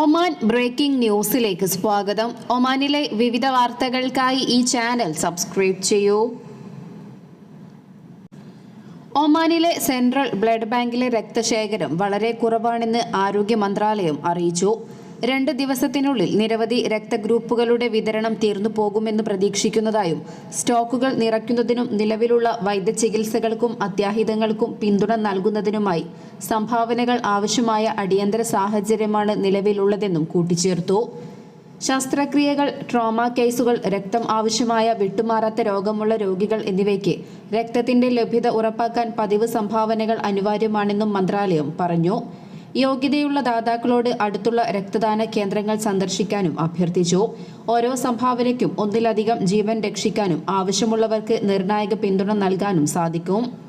Oman breaking ന്യൂസിലേക്ക് സ്വാഗതം. ഒമാനിലെ വിവിധ വാർത്തകൾക്കായി ഈ ചാനൽ സബ്സ്ക്രൈബ് ചെയ്യൂ. ഒമാനിലെ സെൻട്രൽ ബ്ലഡ് ബാങ്കിലെ രക്തശേഖരം വളരെ കുറവാണെന്ന് ആരോഗ്യ മന്ത്രാലയം അറിയിച്ചു. രണ്ട് ദിവസത്തിനുള്ളിൽ നിരവധി രക്തഗ്രൂപ്പുകളുടെ വിതരണം തീർന്നു പോകുമെന്ന് പ്രതീക്ഷിക്കുന്നതായും സ്റ്റോക്കുകൾ നിറയ്ക്കുന്നതിനും നിലവിലുള്ള വൈദ്യചികിത്സകൾക്കും അത്യാഹിതങ്ങൾക്കും പിന്തുണ നൽകുന്നതിനുമായി സംഭാവനകൾ ആവശ്യമായ അടിയന്തര സാഹചര്യമാണ് നിലവിലുള്ളതെന്നും കൂട്ടിച്ചേർത്തു. ശസ്ത്രക്രിയകൾ ട്രോമ കേസുകൾ രക്തം ആവശ്യമായ വിട്ടുമാറാത്ത രോഗമുള്ള രോഗികൾ എന്നിവയ്ക്ക് രക്തത്തിന്റെ ലഭ്യത ഉറപ്പാക്കാൻ പതിവ് സംഭാവനകൾ അനിവാര്യമാണെന്നും മന്ത്രാലയം പറഞ്ഞു. യോഗ്യതയുള്ള ദാതാക്കളോട് അടുത്തുള്ള രക്തദാന കേന്ദ്രങ്ങൾ സന്ദർശിക്കാനും അഭ്യർത്ഥിച്ചു. ഓരോ സംഭാവനയ്ക്കും ഒന്നിലധികം ജീവൻ രക്ഷിക്കാനും ആവശ്യമുള്ളവർക്ക് നിർണായക പിന്തുണ നൽകാനും സാധിക്കും.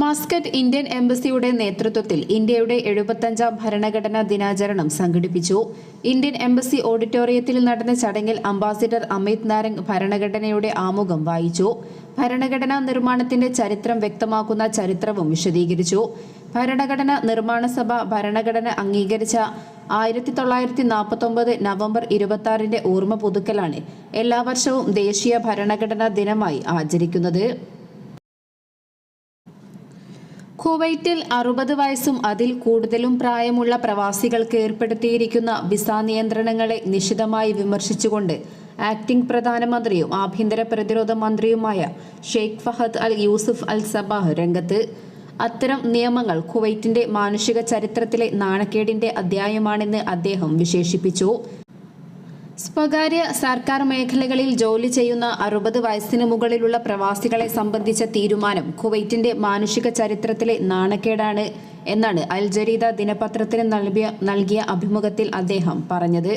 മസ്കറ്റ് ഇന്ത്യൻ എംബസിയുടെ നേതൃത്വത്തിൽ ഇന്ത്യയുടെ എഴുപത്തഞ്ചാം ഭരണഘടനാ ദിനാചരണം സംഘടിപ്പിച്ചു. ഇന്ത്യൻ എംബസി ഓഡിറ്റോറിയത്തിൽ നടന്ന ചടങ്ങിൽ അംബാസിഡർ അമിത് നാരംഗ് ഭരണഘടനയുടെ ആമുഖം വായിച്ചു. ഭരണഘടനാ നിർമ്മാണത്തിന്റെ ചരിത്രം വ്യക്തമാക്കുന്ന ചരിത്രവും വിശദീകരിച്ചു. ഭരണഘടന നിർമ്മാണ സഭ ഭരണഘടന അംഗീകരിച്ച ആയിരത്തി തൊള്ളായിരത്തി നാൽപ്പത്തൊമ്പത് നവംബർ ഇരുപത്തി ഓർമ്മ പുതുക്കലാണ് എല്ലാ വർഷവും ദേശീയ ഭരണഘടനാ ദിനമായി ആചരിക്കുന്നത്. കുവൈറ്റിൽ അറുപത് വയസ്സും അതിൽ കൂടുതലും പ്രായമുള്ള പ്രവാസികൾക്ക് ഏർപ്പെടുത്തിയിരിക്കുന്ന വിസ നിയന്ത്രണങ്ങളെ നിശിതമായി വിമർശിച്ചുകൊണ്ട് ആക്ടിംഗ് പ്രധാനമന്ത്രിയും ആഭ്യന്തര പ്രതിരോധ മന്ത്രിയുമായ Sheikh Fahad Al Yousef Al Sabah രംഗത്ത് അത്തരം നിയമങ്ങൾ കുവൈറ്റിന്റെ മാനുഷിക ചരിത്രത്തിലെ നാണക്കേടിന്റെ അധ്യായമാണെന്ന് അദ്ദേഹം വിശേഷിപ്പിച്ചു. സ്വകാര്യ സർക്കാർ മേഖലകളിൽ ജോലി ചെയ്യുന്ന അറുപത് വയസ്സിന് മുകളിലുള്ള പ്രവാസികളെ സംബന്ധിച്ച തീരുമാനം കുവൈറ്റിന്റെ മാനുഷിക ചരിത്രത്തിലെ നാണക്കേടാണ് എന്നാണ് അൽ ജരീദ ദിനപത്രത്തിന് നൽകിയ നൽകിയ അഭിമുഖത്തിൽ അദ്ദേഹം പറഞ്ഞത്.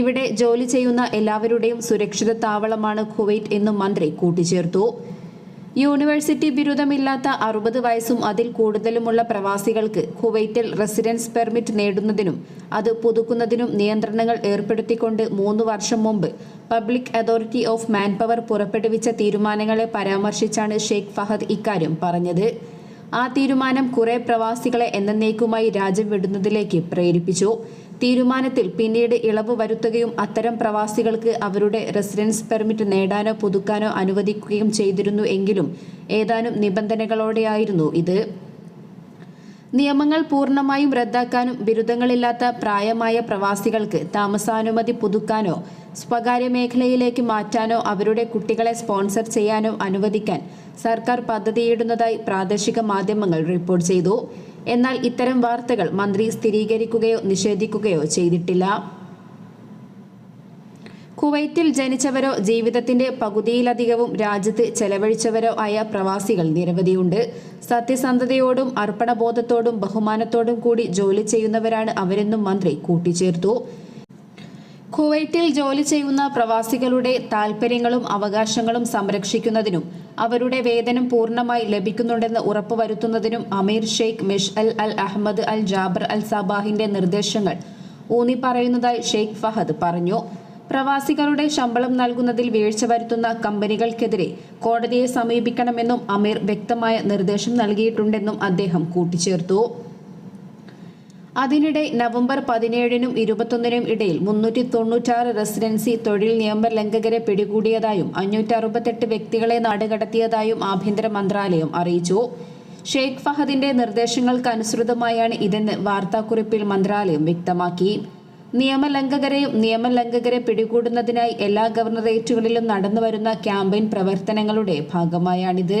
ഇവിടെ ജോലി ചെയ്യുന്ന എല്ലാവരുടെയും സുരക്ഷിത താവളമാണ് കുവൈറ്റ് എന്നും മന്ത്രി കൂട്ടിച്ചേർത്തു. യൂണിവേഴ്സിറ്റി ബിരുദമില്ലാത്ത അറുപത് വയസ്സും അതിൽ കൂടുതലുമുള്ള പ്രവാസികൾക്ക് കുവൈറ്റിൽ റെസിഡൻസ് പെർമിറ്റ് നേടുന്നതിനും അത് പുതുക്കുന്നതിനും നിയന്ത്രണങ്ങൾ ഏർപ്പെടുത്തിക്കൊണ്ട് മൂന്ന് വർഷം മുമ്പ് പബ്ലിക് അതോറിറ്റി ഓഫ് മാൻപവർ പുറപ്പെടുവിച്ച തീരുമാനങ്ങളെ പരാമർശിച്ചാണ് ഷെയ്ഖ് ഫഹദ് ഇക്കാര്യം പറഞ്ഞത്. ആ തീരുമാനം കുറെ പ്രവാസികളെ എന്നേക്കുമായി രാജ്യം വിടുന്നതിലേക്ക് പ്രേരിപ്പിച്ചു. തീരുമാനത്തിൽ പിന്നീട് ഇളവ് വരുത്തുകയും അത്തരം പ്രവാസികൾക്ക് അവരുടെ റെസിഡൻസ് പെർമിറ്റ് നേടാനോ പുതുക്കാനോ അനുവദിക്കുകയും ചെയ്തിരുന്നു എങ്കിലും ഏതാനും നിബന്ധനകളോടെയായിരുന്നു ഇത്. നിയമങ്ങൾ പൂർണമായും റദ്ദാക്കാനും ബിരുദങ്ങളില്ലാത്ത പ്രായമായ പ്രവാസികൾക്ക് താമസാനുമതി പുതുക്കാനോ സ്വകാര്യ മേഖലയിലേക്ക് മാറ്റാനോ അവരുടെ കുട്ടികളെ സ്പോൺസർ ചെയ്യാനോ അനുവദിക്കാൻ സർക്കാർ പദ്ധതിയിടുന്നതായി പ്രാദേശിക മാധ്യമങ്ങൾ റിപ്പോർട്ട് ചെയ്തു. എന്നാൽ ഇത്തരം വാർത്തകൾ മന്ത്രി സ്ഥിരീകരിക്കുകയോ നിഷേധിക്കുകയോ ചെയ്തിട്ടില്ല. കുവൈത്തിൽ ജനിച്ചവരോ ജീവിതത്തിന്റെ പകുതിയിലധികവും രാജ്യത്ത് ചെലവഴിച്ചവരോ ആയ പ്രവാസികൾ നിരവധിയുണ്ട്. സത്യസന്ധതയോടും അർപ്പണബോധത്തോടും ബഹുമാനത്തോടും കൂടി ജോലി ചെയ്യുന്നവരാണ് അവരെന്നും മന്ത്രി കൂട്ടിച്ചേർത്തു. കുവൈറ്റിൽ ജോലി ചെയ്യുന്ന പ്രവാസികളുടെ താൽപര്യങ്ങളും അവകാശങ്ങളും സംരക്ഷിക്കുന്നതിനും അവരുടെ വേതനം പൂർണമായി ലഭിക്കുന്നുണ്ടെന്ന് ഉറപ്പുവരുത്തുന്നതിനും അമീർ ഷെയ്ഖ് മിഷ് അൽ അൽ അഹമ്മദ് അൽ ജാബർ അൽ സബാഹിന്റെ നിർദ്ദേശങ്ങൾ ഊന്നി പറയുന്നതായി ഷെയ്ഖ് ഫഹദ് പറഞ്ഞു. പ്രവാസികളുടെ ശമ്പളം നൽകുന്നതിൽ വീഴ്ച വരുത്തുന്ന കമ്പനികൾക്കെതിരെ കോടതിയെ സമീപിക്കണമെന്നും അമീർ വ്യക്തമായ നിർദ്ദേശം നൽകിയിട്ടുണ്ടെന്നും അദ്ദേഹം കൂട്ടിച്ചേർത്തു. അതിനിടെ നവംബർ പതിനേഴിനും ഇരുപത്തൊന്നിനും ഇടയിൽ മുന്നൂറ്റി തൊണ്ണൂറ്റാറ് റെസിഡൻസി തൊഴിൽ നിയമ ലംഘകരെ പിടികൂടിയതായും അഞ്ഞൂറ്റി അറുപത്തെട്ട് വ്യക്തികളെ നാടുകടത്തിയതായും ആഭ്യന്തര മന്ത്രാലയം അറിയിച്ചു. ഷെയ്ഖ് ഫഹദിന്റെ നിർദ്ദേശങ്ങൾക്കനുസൃതമായാണ് ഇതെന്ന് വാർത്താക്കുറിപ്പിൽ മന്ത്രാലയം വ്യക്തമാക്കി. നിയമലംഘകരെയും നിയമലംഘകരെ പിടികൂടുന്നതിനായി എല്ലാ ഗവർണറേറ്റുകളിലും നടന്നുവരുന്ന ക്യാമ്പയിൻ പ്രവർത്തനങ്ങളുടെ ഭാഗമായാണിത്.